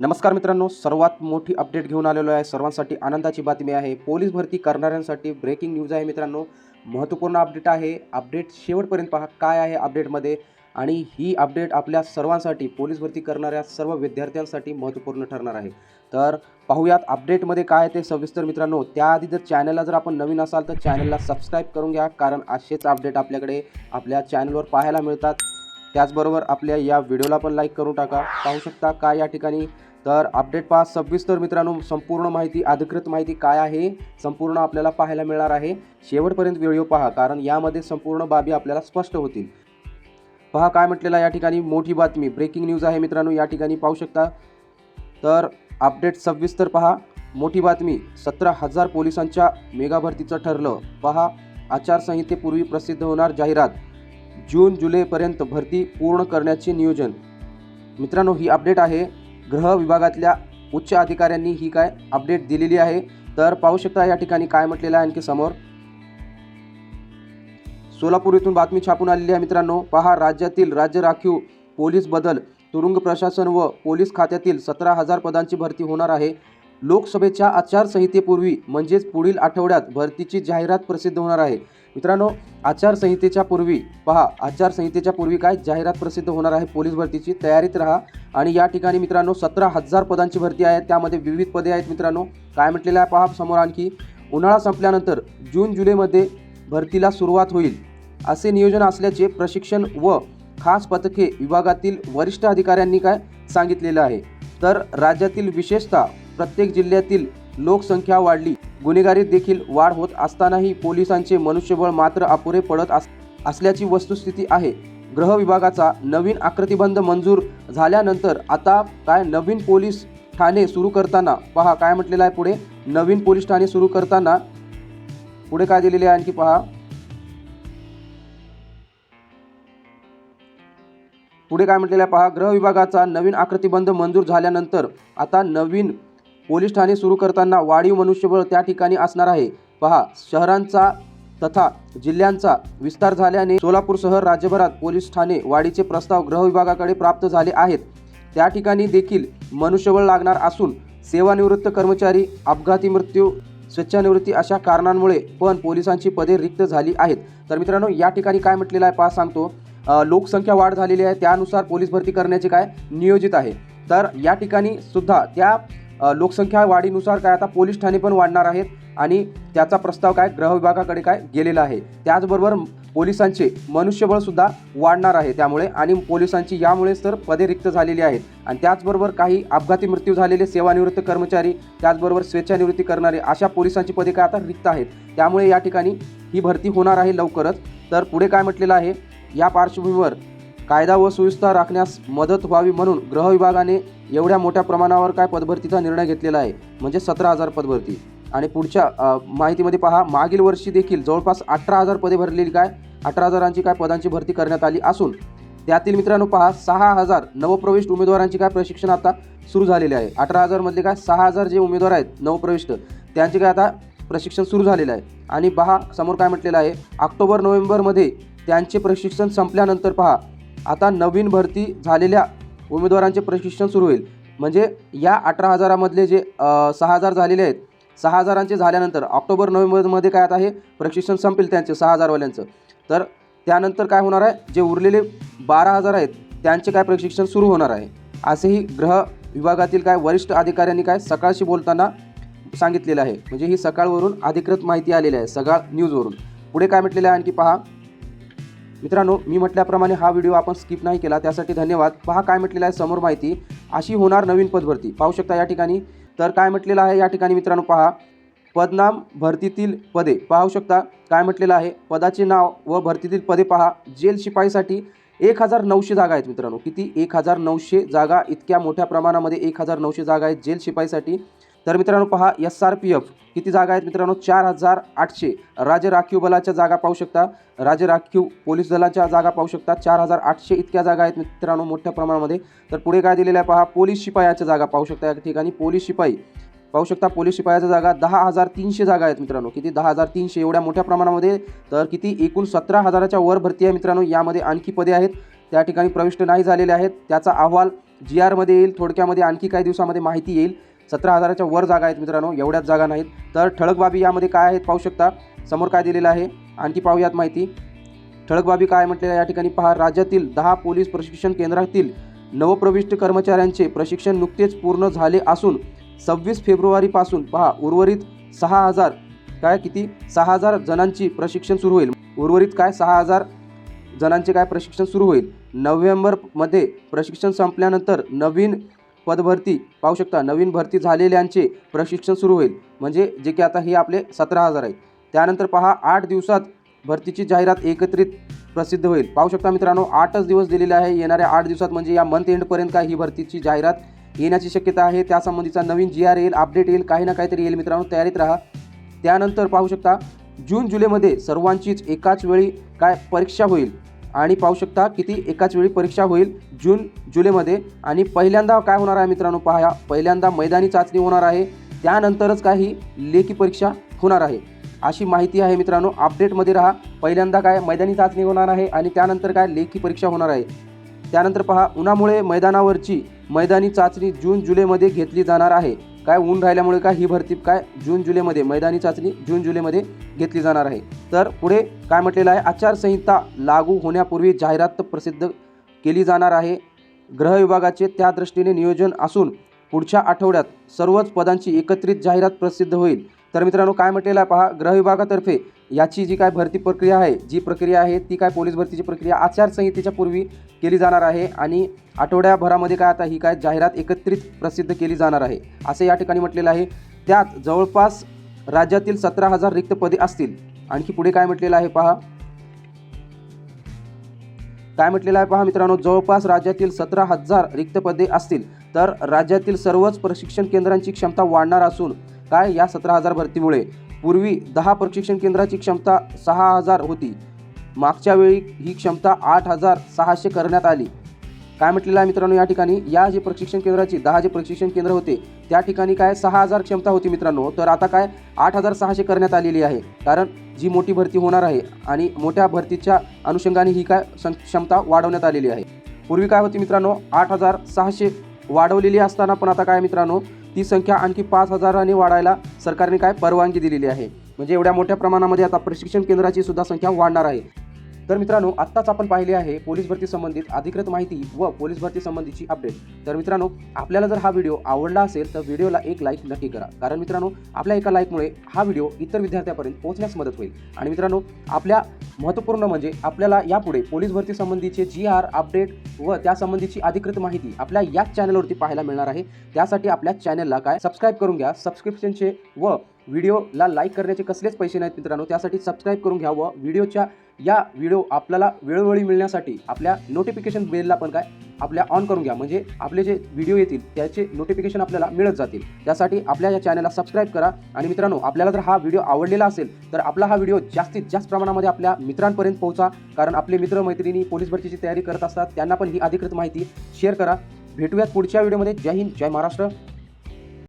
नमस्कार मित्रांनो सर्वात मोठी अपडेट घेऊन आलेलो आहे. सर्वांसाठी आनंदाची बातमी आहे. पोलीस भरती करणाऱ्यांसाठी ब्रेकिंग न्यूज आहे मित्रांनो. महत्त्वपूर्ण अपडेट आहे. अपडेट शेवटपर्यंत पहा काय आहे अपडेटमध्ये आणि ही अपडेट आपल्या सर्वांसाठी पोलीस भरती करणाऱ्या सर्व विद्यार्थ्यांसाठी महत्त्वपूर्ण ठरणार आहे. तर पाहूयात अपडेटमध्ये काय आहे ते सविस्तर मित्रांनो. त्याआधी जर चॅनलला जर आपण नवीन असाल तर चॅनलला सबस्क्राईब करून घ्या कारण असेच अपडेट आपल्याकडे आपल्या चॅनलवर पाहायला मिळतात. त्याचबरोबर आपल्या या व्हिडिओला पण लाईक करून टाका. पाहू शकता काय या ठिकाणी तर अपडेट पहा सविस्तर मित्रांनो संपूर्ण माहिती अधिकृत माहिती काय आहे संपूर्ण आपल्याला पाहायला मिळणार आहे. शेवटपर्यंत व्हिडिओ पहा कारण यामध्ये संपूर्ण बाबी आपल्याला स्पष्ट होतील. पहा काय म्हटलेलं या ठिकाणी मोठी बातमी ब्रेकिंग न्यूज आहे मित्रांनो या ठिकाणी पाहू शकता. तर अपडेट सविस्तर पहा मोठी बातमी सतरा हजार पोलिसांच्या मेगा भरतीचं ठरलं. पहा आचारसंहितेपूर्वी प्रसिद्ध होणार जाहिरात. जून जुलैपर्यंत भरती पूर्ण करण्याचे नियोजन. मित्रांनो ही अपडेट आहे. गृह विभागातल्या उच्च अधिकाऱ्यांनी ही काय अपडेट दिलेली आहे. तर पाहू शकता या ठिकाणी काय म्हटलेलं आहे आणखी समोर. सोलापूर येथून बातमी छापून आलेली आहे मित्रांनो. पहा राज्यातील राज्य राखीव पोलीस बदल तुरुंग प्रशासन व पोलीस खात्यातील सतरा हजार पदांची भरती होणार आहे. लोकसभेच्या आचारसंहितेपूर्वी म्हणजेच पुढील आठवड्यात भरतीची जाहिरात प्रसिद्ध होणार आहे. मित्रांनो आचारसंहितेच्या पूर्वी पहा आचारसंहितेच्या पूर्वी काय जाहिरात प्रसिद्ध होणार आहे पोलीस भरतीची तयारीत राहा. आणि या ठिकाणी मित्रांनो सतरा हजार पदांची भरती आहे त्यामध्ये विविध पदे आहेत मित्रांनो. काय म्हटलेलं आहे पहा समोर आणखी. उन्हाळा संपल्यानंतर जून जुलैमध्ये भरतीला सुरुवात होईल. असे नियोजन असल्याचे प्रशिक्षण व खास पथके विभागातील वरिष्ठ अधिकाऱ्यांनी काय सांगितलेलं आहे? तर राज्यातील विशेषतः प्रत्येक जिल्ह्यातील लोकसंख्या वाढली. गुन्हेगारीत देखील वाढ होत असतानाही पोलिसांचे मनुष्यबळ मात्र अपुरे पडत अस असल्याची वस्तुस्थिती आहे. गृह विभागाचा नवीन आकृतिबंध मंजूर झाल्यानंतर आता काय नवीन पोलीस ठाणे सुरू करताना? पहा काय म्हटलेलं आहे पुढे? नवीन पोलीस ठाणे सुरू करताना. पुढे काय दिलेले आहे आणखी पहा. पुढे काय म्हटलेलं आहे पहा? गृह विभागाचा नवीन आकृतिबंध मंजूर झाल्यानंतर आता नवीन पोलीस ठाणे सुरू करताना वाढीव मनुष्यबळ त्या ठिकाणी असणार आहे. पहा शहरांचा तथा जिल्ह्यांचा विस्तार झाल्याने सोलापूरसह राज्यभरात पोलीस ठाणे वाढीचे प्रस्ताव गृह विभागाकडे प्राप्त झाले आहेत. त्या ठिकाणी देखील मनुष्यबळ लागणार असून सेवानिवृत्त कर्मचारी अपघाती मृत्यू स्वच्छानिवृत्ती अशा कारणांमुळे पण पोलिसांची पदे रिक्त झाली आहेत. तर मित्रांनो या ठिकाणी काय म्हटलेलं आहे पहा सांगतो. लोकसंख्या वाढ झालेली आहे त्यानुसार पोलीस भरती करण्याचे काय नियोजित आहे. तर या ठिकाणी सुद्धा त्या लोकसंख्या वाढीनुसार काय आता पोलीस ठाणे पण वाढणार आहेत आणि त्याचा प्रस्ताव काय गृह विभागाकडे काय गेलेला आहे. त्याचबरोबर पोलिसांचे मनुष्यबळसुद्धा वाढणार आहे त्यामुळे आणि पोलिसांची यामुळेच तर पदे रिक्त झालेली आहेत. आणि त्याचबरोबर काही अपघाती मृत्यू झालेले सेवानिवृत्त कर्मचारी त्याचबरोबर स्वेच्छानिवृत्ती करणारे अशा पोलिसांची पदे काय आता रिक्त आहेत. त्यामुळे या ठिकाणी ही भरती होणार आहे लवकरच. तर पुढे काय म्हटलेलं आहे? या पार्श्वभूमीवर कायदा व सुव्यवस्था राखण्यास मदत व्हावी म्हणून गृह विभागाने एवढ्या मोठ्या प्रमाणावर काय पदभरतीचा निर्णय घेतलेला आहे म्हणजे सतरा हजार पदभरती. आणि पुढच्या माहितीमध्ये पहा मागील वर्षी देखील जवळपास अठरा हजार पदे भरलेली काय अठरा हजारांची काय पदांची भरती करण्यात आली असून त्यातील मित्रांनो पहा सहा हजार नवप्रविष्ट उमेदवारांची काय प्रशिक्षण आता सुरू झालेले आहे. अठरा हजारमधले काय सहा हजार जे उमेदवार आहेत नवप्रविष्ट त्यांचे काय आता प्रशिक्षण सुरू झालेलं आहे. आणि पहा समोर काय म्हटलेलं आहे ऑक्टोबर नोव्हेंबरमध्ये त्यांचे प्रशिक्षण संपल्यानंतर पहा आता नवीन भरती झालेल्या उमेदवारांचे प्रशिक्षण सुरू होईल. म्हणजे या अठरा हजारामधले जे सहा हजार झालेले आहेत सहा हजारांचे झाल्यानंतर ऑक्टोबर नोव्हेंबरमध्ये काय आता हे प्रशिक्षण संपेल त्यांचे सहा हजारवाल्यांचं. तर त्यानंतर काय होणार आहे? जे उरलेले बारा हजार आहेत त्यांचे काय प्रशिक्षण सुरू होणार आहे? असेही ग्रह विभागातील काय वरिष्ठ अधिकाऱ्यांनी काय सकाळशी बोलताना सांगितलेलं आहे. म्हणजे ही सकाळवरून अधिकृत माहिती आलेली आहे सकाळ न्यूजवरून. पुढे काय म्हटलेलं आहे आणखी पहा. मित्रांनो मी म्हटल्याप्रमाणे हा व्हिडिओ आपण स्किप नाही केला त्यासाठी धन्यवाद. पहा काय म्हटलेलं आहे समोर माहिती. अशी होणार नवीन पदभरती. पाहू शकता या ठिकाणी. तर काय म्हटलेलं आहे या ठिकाणी मित्रांनो पहा. पदनाम भरतीतील पदे. पाहू शकता काय म्हटलेलं आहे. पदाचे नाव व भरतीतील पदे पहा. जेल शिपाईसाठी एक हजार नऊशे जागा आहेत मित्रांनो. किती? एक हजार नऊशे जागा. इतक्या मोठ्या प्रमाणामध्ये एक हजार नऊशे जागा आहेत जेल शिपाईसाठी. तर मित्रांनो पहा एस आर पी एफ किती जागा आहेत मित्रांनो? चार हजार आठशे. राज्य राखीव बलाच्या जागा पाहू शकता. राज्य राखीव पोलीस दलाच्या जागा पाहू शकता. चार हजार आठशे इतक्या जागा आहेत मित्रांनो मोठ्या प्रमाणामध्ये. तर पुढे काय दिलेलं आहे पहा पोलीस शिपायाच्या जागा पाहू शकता या ठिकाणी. पोलीस शिपाई पाहू शकता पोलीस शिपायाच्या जागा दहा हजार तीनशे जागा आहेत मित्रांनो. किती? दहा हजार तीनशे एवढ्या मोठ्या प्रमाणामध्ये. तर किती? एकूण सतरा हजाराच्या वर भरती आहे मित्रांनो. यामध्ये आणखी पदे आहेत. त्या ठिकाणी प्रविष्ट नाही झालेले आहेत. त्याचा अहवाल जी आरमध्ये येईल. थोडक्यामध्ये आणखी काही दिवसामध्ये माहिती येईल. सतरा हजाराच्या वर जागा आहेत मित्रांनो एवढ्याच जागा नाहीत. तर ठळक बाबी यामध्ये काय आहेत पाहू शकता? समोर काय दिलेलं आहे? आणखी पाहूयात माहिती. ठळक बाबी काय म्हटलेलं या ठिकाणी पहा. राज्यातील दहा पोलीस प्रशिक्षण केंद्रातील नवप्रविष्ट कर्मचाऱ्यांचे प्रशिक्षण नुकतेच पूर्ण झाले असून सव्वीस फेब्रुवारीपासून पहा उर्वरित सहा हजार काय किती? सहा हजार जणांची प्रशिक्षण सुरू होईल. उर्वरित काय? सहा हजार जणांचे काय प्रशिक्षण सुरू होईल? नोव्हेंबरमध्ये प्रशिक्षण संपल्यानंतर नवीन पदभरती. पाहू शकता नवीन भरती झालेल्यांचे प्रशिक्षण सुरू होईल. म्हणजे जे की आता हे आपले सतरा हजार आहेत. त्यानंतर पहा आठ दिवसात भरतीची जाहिरात एकत्रित प्रसिद्ध होईल. पाहू शकता मित्रांनो आठच दिवस दिलेले आहे. येणाऱ्या आठ दिवसात म्हणजे या मंथ एंडपर्यंत काय ही भरतीची जाहिरात येण्याची शक्यता आहे. त्यासंबंधीचा नवीन जी आर येईल अपडेट येईल काही ना काहीतरी येईल मित्रांनो तयारीत राहा. त्यानंतर पाहू शकता जून जुलैमध्ये सर्वांचीच एकाच वेळी काय परीक्षा होईल. आणि पाहू शकता किती एकाच वेळी परीक्षा होईल जून जुलैमध्ये. आणि पहिल्यांदा काय होणार आहे मित्रांनो पहा पहिल्यांदा मैदानी चाचणी होणार आहे. त्यानंतरच काही लेखी परीक्षा होणार आहे. अशी माहिती आहे मित्रांनो अपडेटमध्ये राहा. पहिल्यांदा काय मैदानी चाचणी होणार आहे आणि त्यानंतर काय लेखी परीक्षा होणार आहे. त्यानंतर पहा उन्हामुळे मैदानावरची मैदानी चाचणी जून जुलैमध्ये घेतली जाणार आहे. काय ऊन राहिल्यामुळे काय ही भरती काय जून जुलैमध्ये मैदानी चाचणी जून जुलैमध्ये घेतली जाणार आहे. तर पुढे काय म्हटलेलं आहे? आचारसंहिता लागू होण्यापूर्वी जाहिरात प्रसिद्ध केली जाणार आहे. गृह विभागाचे त्या दृष्टीने नियोजन असून पुढच्या आठवड्यात सर्वच पदांची एकत्रित जाहिरात प्रसिद्ध होईल. तर मित्रांनो काय म्हटलेलं आहे पहा गृह विभागातर्फे याची जी काय भरती प्रक्रिया आहे जी प्रक्रिया आहे ती काय पोलीस भरतीची प्रक्रिया आचारसंहितेच्या पूर्वी केली जाणार आहे आणि आठवड्याभरामध्ये काय आता ही काय जाहिरात एकत्रित प्रसिद्ध केली जाणार आहे असे या ठिकाणी म्हटलेलं आहे. त्यात जवळपास राज्यातील सतरा हजार रिक्त पदे असतील. आणखी पुढे काय म्हटलेलं आहे पहा? काय म्हटलेलं आहे पहा मित्रांनो जवळपास राज्यातील सतरा हजार रिक्त पदे असतील तर राज्यातील सर्वच प्रशिक्षण केंद्रांची क्षमता वाढणार असून काय या सतरा हजार भरतीमुळे? पूर्वी दहा प्रशिक्षण केंद्राची क्षमता सहा हजार होती. मागच्या वेळी ही क्षमता आठ हजार सहाशे करण्यात आली. काय म्हटलेलं आहे मित्रांनो या ठिकाणी? या जे प्रशिक्षण केंद्राची दहा जे प्रशिक्षण केंद्र होते त्या ठिकाणी काय सहा हजार क्षमता होती मित्रांनो. तर आता काय? आठ हजार सहाशे करण्यात आलेली आहे. कारण जी मोठी भरती होणार आहे आणि मोठ्या भरतीच्या अनुषंगाने ही काय सं- क्षमता वाढवण्यात आलेली आहे. पूर्वी काय होती मित्रांनो? आठ हजार सहाशे वाढवलेली असताना पण आता काय मित्रांनो ती संख्या आणखी पाच हजारांनी वाढायला सरकारने काय परवानगी दिलेली आहे. म्हणजे एवढ्या मोठ्या प्रमाणामध्ये आता प्रशिक्षण केंद्राची सुद्धा संख्या वाढणार आहे. तर मित्रांनो आत्ताच आपण पाहिले आहे पोलीस भरती संबंधित अधिकृत माहिती व पोलीस भरती संबंधीची अपडेट तर मित्रांनो आपल्याला जर हा व्हिडिओ आवडला असेल तर व्हिडिओला एक लाईक नक्की करा. कारण मित्रांनो आपल्या एका लाईकमुळे हा व्हिडिओ इतर विद्यार्थ्यापर्यंत पोहोचण्यास मदत होईल. आणि मित्रांनो आपल्या महत्त्वपूर्ण म्हणजे आपल्याला यापुढे पोलीस भरती संबंधीचे जी आर अपडेट व त्यासंबंधीची अधिकृत माहिती आपल्या याच चॅनलवरती पाहायला मिळणार आहे. त्यासाठी आपल्या चॅनलला काय? सबस्क्राईब करून घ्या. सबस्क्रिप्शनचे व व्हिडिओला लाईक करण्याचे कसलेच पैसे नाहीत मित्रांनो. त्यासाठी सबस्क्राईब करून घ्या व व्हिडिओच्या या व्हिडिओ आपल्याला वेळोवेळी मिळण्यासाठी आपल्या नोटिफिकेशन बेलला पण काय आपल्या ऑन करून घ्या. म्हणजे आपले जे व्हिडिओ येतील त्याचे नोटिफिकेशन आपल्याला मिळत जातील. त्यासाठी आपल्या या चॅनलला सबस्क्राईब करा. आणि मित्रांनो आपल्याला जर हा व्हिडिओ आवडलेला असेल तर आपला हा व्हिडिओ जास्तीत जास्त प्रमाणामध्ये आपल्या मित्रांपर्यंत पोहोचा. कारण आपले मित्र मैत्रिणी पोलीस भरतीची तयारी करत असतात. त्यांना पण ही अधिकृत माहिती शेअर करा. भेटूयात पुढच्या व्हिडिओमध्ये जय हिंद जय महाराष्ट्र.